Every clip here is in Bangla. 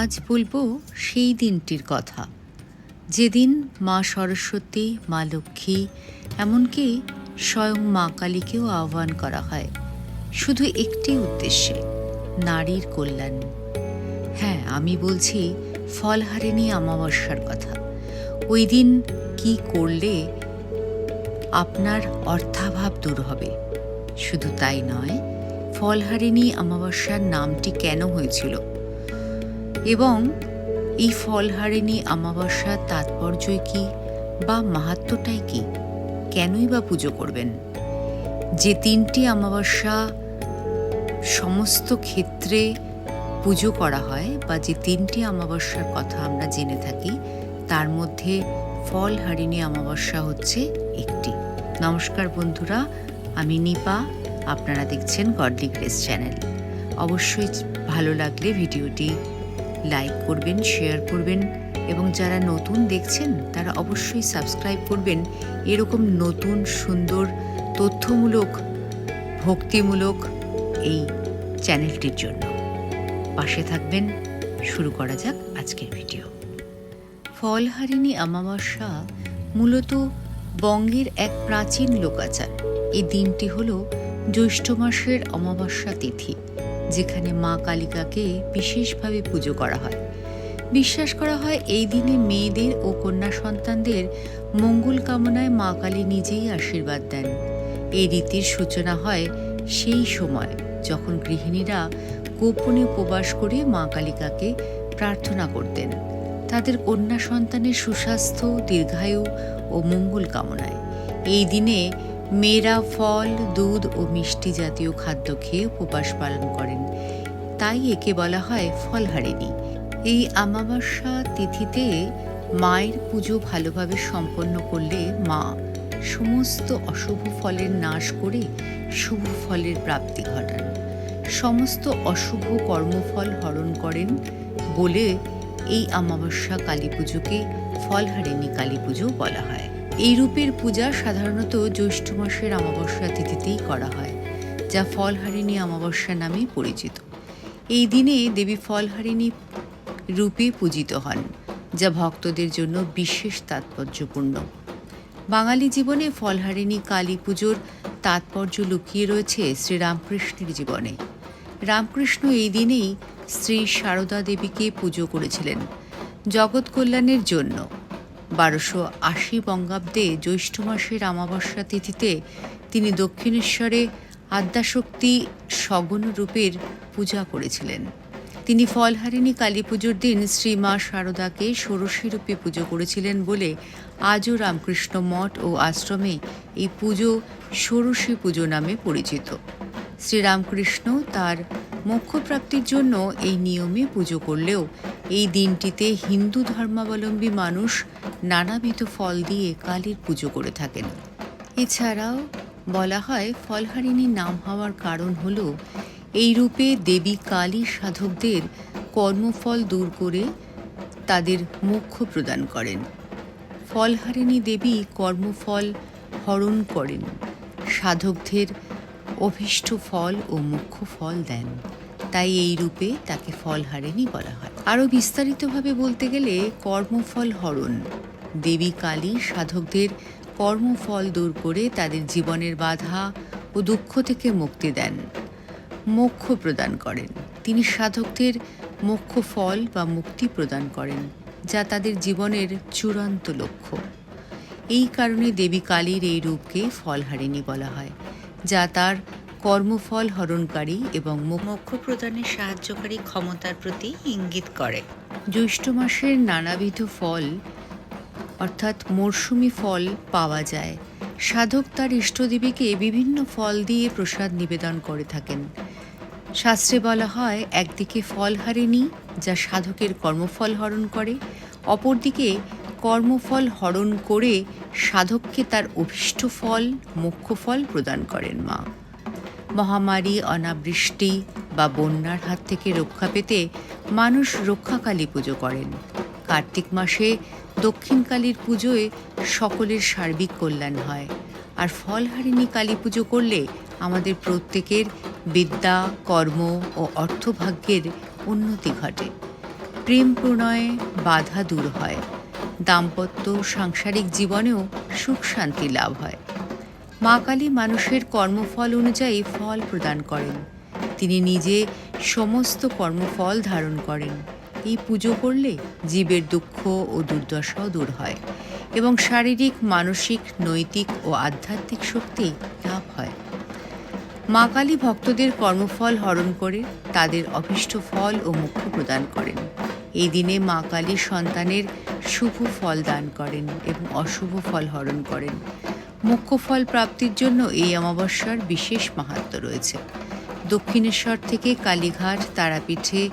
আজ বলব সেই দিনটির কথা। যেদিন মা সরস্বতী, মা লক্ষ্মী, এমনকি স্বয়ং মা কালীকেও আহ্বান করা হয়, শুধু একটি উদ্দেশ্যে, নারীর কল্যাণ। হ্যাঁ আমি বলছি ফলহারিণী অমাবস্যার কথা। ওই দিন কি করলে আপনার অর্থাভাব দূর হবে? শুধু তাই নয় ফলহারিণী অমাবস্যার নামটি কেন হয়েছিল? এবং এই ফলহারিণী অমাবস্যার তাৎপর্যই কি বা মাহাত্ম্যটাই কি? কেনই বা পুজো করবেন? যে তিনটি অমাবস্যা সমস্ত ক্ষেত্রে পুজো করা হয় বা যে তিনটি অমাবস্যার কথা আমরা জেনে থাকি, তার মধ্যে ফল হারিণী অমাবস্যা হচ্ছে একটি। নমস্কার বন্ধুরা, আমি নিপা, আপনারা দেখছেন গডলি গ্রেস চ্যানেল। অবশ্যই ভালো লাগলে ভিডিওটি লাইক করবেন, শেয়ার করবেন এবং যারা নতুন দেখছেন, তারা অবশ্যই সাবস্ক্রাইব করবেন। এরকম নতুন, সুন্দর, তথ্যমূলক, ভক্তিমূলক এই চ্যানেলটির জন্য। পাশে থাকবেন। শুরু করা যাক আজকের ভিডিও। ফলহারিণী অমাবস্যা মূলত বঙ্গের এক প্রাচীন লোকাচার। এই দিনটি হল জ্যৈষ্ঠ মাসের অমাবস্যা তিথি। যেখানে মা কালিকাকে বিশেষভাবে পুজো করা হয়। বিশ্বাস করা হয় এই দিনে মেয়েদের ও কন্যা সন্তানদের মঙ্গল কামনায় মা কালী নিজেই আশীর্বাদ দেন। এই রীতির সূচনা হয় সেই সময় যখন গৃহিণীরা গোপনে উপবাস করে মা কালিকাকে প্রার্থনা করতেন। তাদের কন্যা সন্তানের সুস্বাস্থ্য, দীর্ঘায়ু ও মঙ্গল কামনায়। এই দিনে মেয়েরা ফল, দুধ ও মিষ্টি জাতীয় খাদ্য খেয়ে উপবাস পালন করেন। তাই একে বলা হয় ফলহারিণী। এই অমাবস্যা তিথিতে মায়ের পুজো ভালোভাবে সম্পন্ন করলে মা সমস্ত অশুভ ফলের নাশ করে শুভ ফলের প্রাপ্তি ঘটান। সমস্ত অশুভ কর্মফল হরণ করেন বলে এই অমাবস্যা কালী পুজোকে ফলহারিণী কালী পুজো বলা হয়। এই রূপের পূজা সাধারণত জ্যৈষ্ঠ মাসের অমাবস্যা তিথিতেই করা হয়, যা ফলহারিণী অমাবস্যা নামে পরিচিত। এই দিনে দেবী ফলহারিণী রূপে পূজিত হন, যা ভক্তদের জন্য বিশেষ তাৎপর্যপূর্ণ। বাঙালি জীবনে ফলহারিণী কালী পুজোর তাৎপর্য লুকিয়ে রয়েছে শ্রীরামকৃষ্ণের জীবনে। রামকৃষ্ণ এই দিনেই শ্রী সারদা দেবীকে পুজো করেছিলেন, জগৎ কল্যাণের জন্য। বারোশো আশি বঙ্গাব্দে জ্যৈষ্ঠ মাসের অমাবস্যা তিথিতে তিনি দক্ষিণেশ্বরে আদ্যাশক্তি সগুণ রূপের পূজা করেছিলেন। তিনি ফলহারিণী কালী পুজোর দিন শ্রী মা শারদাকে ষোড়শী রূপে পুজো করেছিলেন বলে আজও রামকৃষ্ণ মঠ ও আশ্রমে এই পুজো ষোড়শী পুজো নামে পরিচিত। শ্রীরামকৃষ্ণ তার মোক্ষপ্রাপ্তির জন্য এই নিয়মে পুজো করলেও এই দিনটিতে হিন্দু ধর্মাবলম্বী মানুষ নানাবিধ ফল দিয়ে কালীর পুজো করে থাকেন। এছাড়াও বলা হয় ফলহারিণীর নাম হওয়ার কারণ হল এই রূপে দেবী কালী সাধকদের কর্মফল দূর করে তাদের মোক্ষ প্রদান করেন। ফলহারিণী দেবী কর্মফল হরণ করেন। সাধকদের অভীষ্ট ফল ও মুখ্য ফল দেন। তাই এই রূপে তাকে ফলহারিণী বলা হয়। আরও বিস্তারিতভাবে বলতে গেলে কর্মফল হরণ। দেবী কালী সাধকদের কর্মফল দূর করে তাদের জীবনের বাধা ও দুঃখ থেকে মুক্তি দেন। মোক্ষ প্রদান করেন। তিনি সাধকদের মোক্ষ ফল বা মুক্তি প্রদান করেন, যা তাদের জীবনের চূড়ান্ত লক্ষ্য। এই কারণে দেবী কালীর এই রূপকে ফলহারিণী বলা হয়। যা তার কর্মফল হরণকারী এবং মোক্ষ প্রদানে সাহায্যকারী ক্ষমতার প্রতি ইঙ্গিত করে। জ্যৈষ্ঠ মাসের নানাবিধ ফল অর্থাৎ মরশুমি ফল পাওয়া যায়। সাধক তার ইষ্টদেবীকে বিভিন্ন ফল দিয়ে প্রসাদ নিবেদন করে থাকেন। শাস্ত্রে বলা হয় একদিকে ফলহারিণী যা সাধকের কর্মফল হরণ করে অপরদিকে কর্মফল হরণ করে সাধককে তার অভীষ্ট ফল, মোক্ষ ফল প্রদান করেন মা। মহামারী, অনাবৃষ্টি বা বন্যার হাত থেকে রক্ষা পেতে মানুষ রক্ষাকালী পুজো করেন। কার্তিক মাসে দক্ষিণকালীর পুজোয় সকলের সার্বিক কল্যাণ হয়। আর ফলহারিণী কালী পুজো করলে আমাদের প্রত্যেকের বিদ্যা, কর্ম ও অর্থভাগ্যের উন্নতি ঘটে। প্রেম প্রণয়ে বাধা দূর হয়। দাম্পত্য সাংসারিক জীবনেও সুখ শান্তি লাভ হয়। মা কালী মানুষের কর্মফল অনুযায়ী ফল প্রদান করেন। তিনি নিজে সমস্ত কর্মফল ধারণ করেন। এই পুজো করলে জীবের দুঃখ ও দুর্দশাও দূর হয় এবং শারীরিক, মানসিক, নৈতিক ও আধ্যাত্মিক শক্তি লাভ হয়। মা কালী ভক্তদের কর্মফল হরণ করে, তাদের অভীষ্ট ফল ও মুখ্য প্রদান করেন। এই দিনে মা কালী সন্তানের শুভ ফল দান করেন এবং অশুভ ফল হরণ করেন। মুখ্য ফল প্রাপ্তির জন্য এই অমাবস্যার বিশেষ মাহাত্ম রয়েছে। দক্ষিণেশ্বর থেকে কালীঘাট তারাপীঠে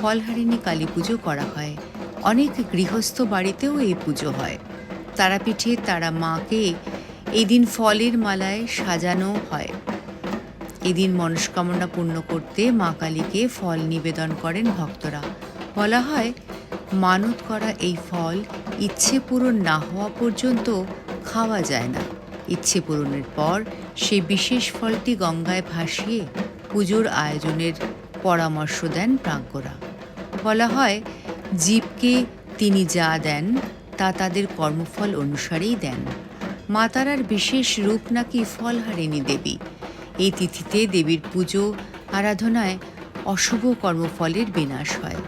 ফলহারিণী কালী পুজো করা হয়। অনেক গৃহস্থ বাড়িতেও এই পুজো হয়। তারাপীঠে তারা মাকে এই দিন ফলের মালায় সাজানো হয়। এদিন মনস্কামনা পূর্ণ করতে মা কালীকে ফল নিবেদন করেন ভক্তরা। বলা হয়, মানত করা এই ফল ইচ্ছে পূরণ না হওয়া পর্যন্ত খাওয়া যায় না। ইচ্ছে পূরণের পর সেই বিশেষ ফলটি গঙ্গায় ভাসিয়ে পুজোর আয়োজনের পরামর্শ দেন প্রাজ্ঞরা। বলা হয়, জীবকে তিনি যা দেন, তা তাদের কর্মফল অনুসারেই দেন। মা তারার বিশেষ রূপ নাকি ফলহারিণী দেবী। এই তিথিতে দেবীর পুজো, আরাধনায় অশুভ কর্মফলের বিনাশ হয়।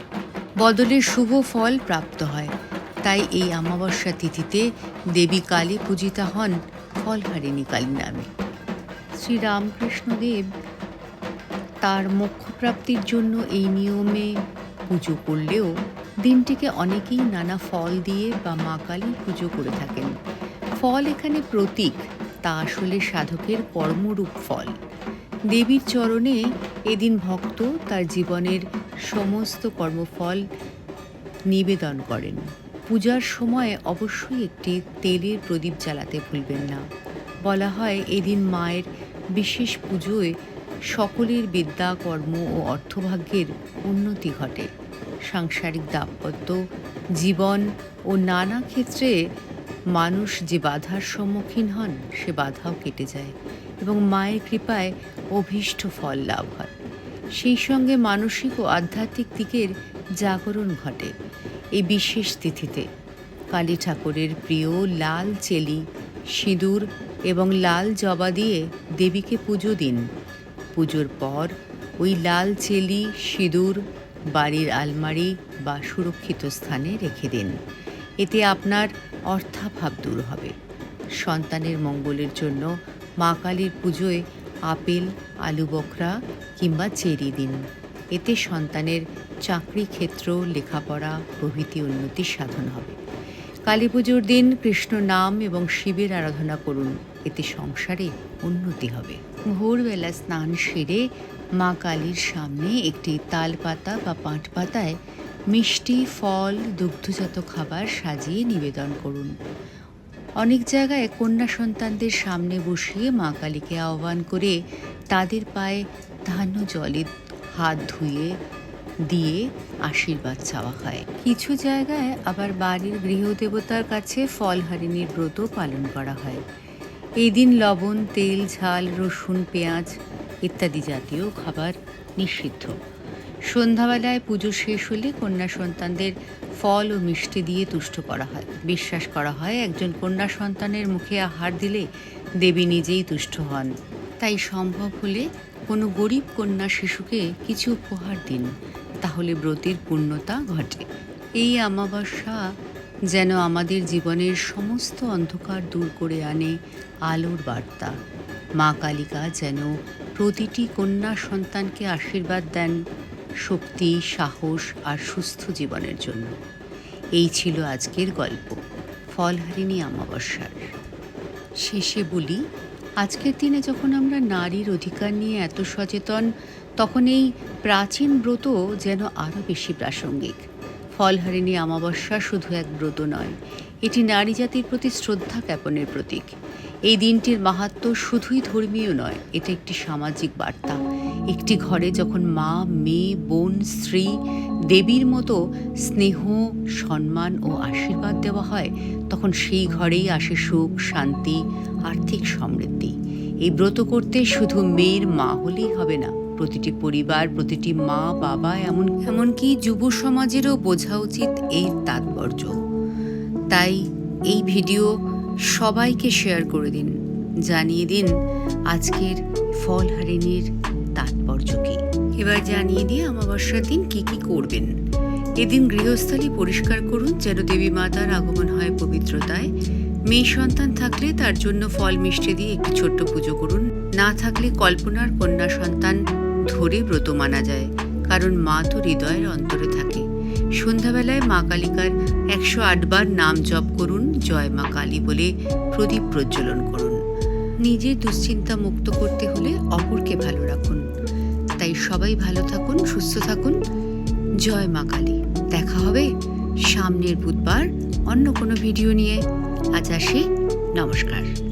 বদলে শুভ ফল প্রাপ্ত হয়। তাই এই অমাবস্যা তিথিতে দেবী কালী পূজিতা হন ফলহারিণী কালী নামে। শ্রীরামকৃষ্ণদেব তার মোক্ষপ্রাপ্তির জন্য এই নিয়মে পুজো করলেও দিনটিকে অনেকেই নানা ফল দিয়ে বা মা কালী পুজো করে থাকেন। ফল এখানে প্রতীক, তা আসলে সাধকের কর্মরূপ ফল। দেবীর চরণে এদিন ভক্ত তার জীবনের সমস্ত কর্মফল নিবেদন করেন। পূজার সময় অবশ্যই একটি তেলের প্রদীপ জ্বালাতে ভুলবেন না। বলা হয়, এদিন মায়ের বিশেষ পুজোয় সকলের বিদ্যা, কর্ম ও অর্থভাগ্যের উন্নতি ঘটে। সাংসারিক দাম্পত্য জীবন ও নানা ক্ষেত্রে মানুষ যে বাধার সম্মুখীন হন, সে বাধাও কেটে যায় এবং মায়ের কৃপায় অভীষ্ট ফল লাভ হয়। সেই সঙ্গে মানসিক ও আধ্যাত্মিক দিকের জাগরণ ঘটে এই বিশেষ তিথিতে। কালী ঠাকুরের প্রিয় লাল চেলি, সিঁদুর এবং লাল জবা দিয়ে দেবীকে পুজো দিন। পুজোর পর ওই লাল চেলি, সিঁদুর, বাড়ির আলমারি বা সুরক্ষিত স্থানে রেখে দিন। এতে আপনার অর্থাভাব দূর হবে। সন্তানের মঙ্গলের জন্য মা কালীর পুজোয় আপেল, আলু বকরা কিংবা চেরি দিন। এতে সন্তানের চাকরি ক্ষেত্র, লেখাপড়া, প্রভৃতি উন্নতি সাধন হবে। কালী পুজোর দিন কৃষ্ণ নাম এবং শিবের আরাধনা করুন। এতে সংসারে উন্নতি হবে। ভোরবেলা স্নান সেরে মা কালীর সামনে একটি তাল পাতা বা পাঁট পাতায় মিষ্টি, ফল, দুগ্ধজাত খাবার সাজিয়ে নিবেদন করুন। অনেক জায়গায় কন্যা সন্তানদের সামনে বসিয়ে মা কালীকে আহ্বান করে তাদের পায়ে ধান্য জলে হাত ধুয়ে, দিয়ে আশীর্বাদ চাওয়া হয়। কিছু জায়গায় আবার বাড়ির গৃহদেবতার কাছে ফলহারিণীর ব্রত পালন করা হয়। এই দিন লবণ, তেল, ঝাল, রসুন, পেঁয়াজ ইত্যাদি জাতীয় খাবার নিষিদ্ধ। সন্ধ্যাবেলায় পুজো শেষ হলে কন্যা সন্তানদের ফল ও মিষ্টি দিয়ে তুষ্ট করা হয়। বিশ্বাস করা হয় একজন কন্যা সন্তানের মুখে আহার দিলে দেবী নিজেই তুষ্ট হন। তাই সম্ভব হলে কোনো গরিব কন্যা শিশুকে কিছু উপহার দিন, তাহলে ব্রতের পূর্ণতা ঘটে। এই অমাবস্যা যেন আমাদের জীবনের সমস্ত অন্ধকার দূর করে আনে আলোর বার্তা। মা কালিকা যেন প্রতিটি কন্যা সন্তানকে আশীর্বাদ দেন শক্তি, সাহস আর সুস্থ জীবনের জন্য। এই ছিল আজকের গল্প, ফলহারিণী অমাবস্যার। শেষে বলি আজকের দিনে যখন আমরা নারীর অধিকার নিয়ে এত সচেতন, তখন এই প্রাচীন ব্রত যেন আরও বেশি প্রাসঙ্গিক। ফলহারিণী অমাবস্যা শুধু এক ব্রত নয়, এটি নারী জাতির প্রতি শ্রদ্ধা জ্ঞাপনের প্রতীক। এই দিনটির মাহাত্ম শুধুই ধর্মীয় নয়, এটা একটি সামাজিক বার্তা। একটি ঘরে যখন মা, মেয়ে, বোন, স্ত্রী, দেবীর মতো স্নেহ, সম্মান ও আশীর্বাদ দেওয়া হয়, তখন সেই ঘরেই আসে সুখ, শান্তি, আর্থিক সমৃদ্ধি। এই ব্রত করতে শুধু মেয়ের মা হলেই হবে না, প্রতিটি পরিবার, প্রতিটি মা, বাবা এমন, এমনকি যুব সমাজেরও বোঝা উচিত এর তাৎপর্য। তাই এই ভিডিও সবাইকে শেয়ার করে দিন, জানিয়ে দিন আজকের ফল কী এবার জানিয়ে দিয়ে অমাবস্যার দিন কি কি করবেন? এদিন গৃহস্থলী পরিষ্কার করুন যেন দেবী মাতার আগমন হয় পবিত্রতায়। মেয়ে সন্তান থাকলে তার জন্য ফল মিষ্টি দিয়ে একটি ছোট্ট পুজো করুন। না থাকলে কল্পনার কন্যা সন্তান ধরে ব্রত মানা যায়, কারণ মা তো হৃদয়ের অন্তরে থাকে। সন্ধ্যাবেলায় মা কালিকার একশো আটবার নাম জপ করুন, জয় মা কালী বলে প্রদীপ প্রজ্বলন করুন। নিজের দুশ্চিন্তা মুক্ত করতে হলে অপরকে ভালো রাখুন। তাই সবাই ভালো থাকুন, সুস্থ থাকুন। জয় মা কালী। দেখা হবে সামনের বুধবার অন্য কোনো ভিডিও নিয়ে। আজ আসি। নমস্কার।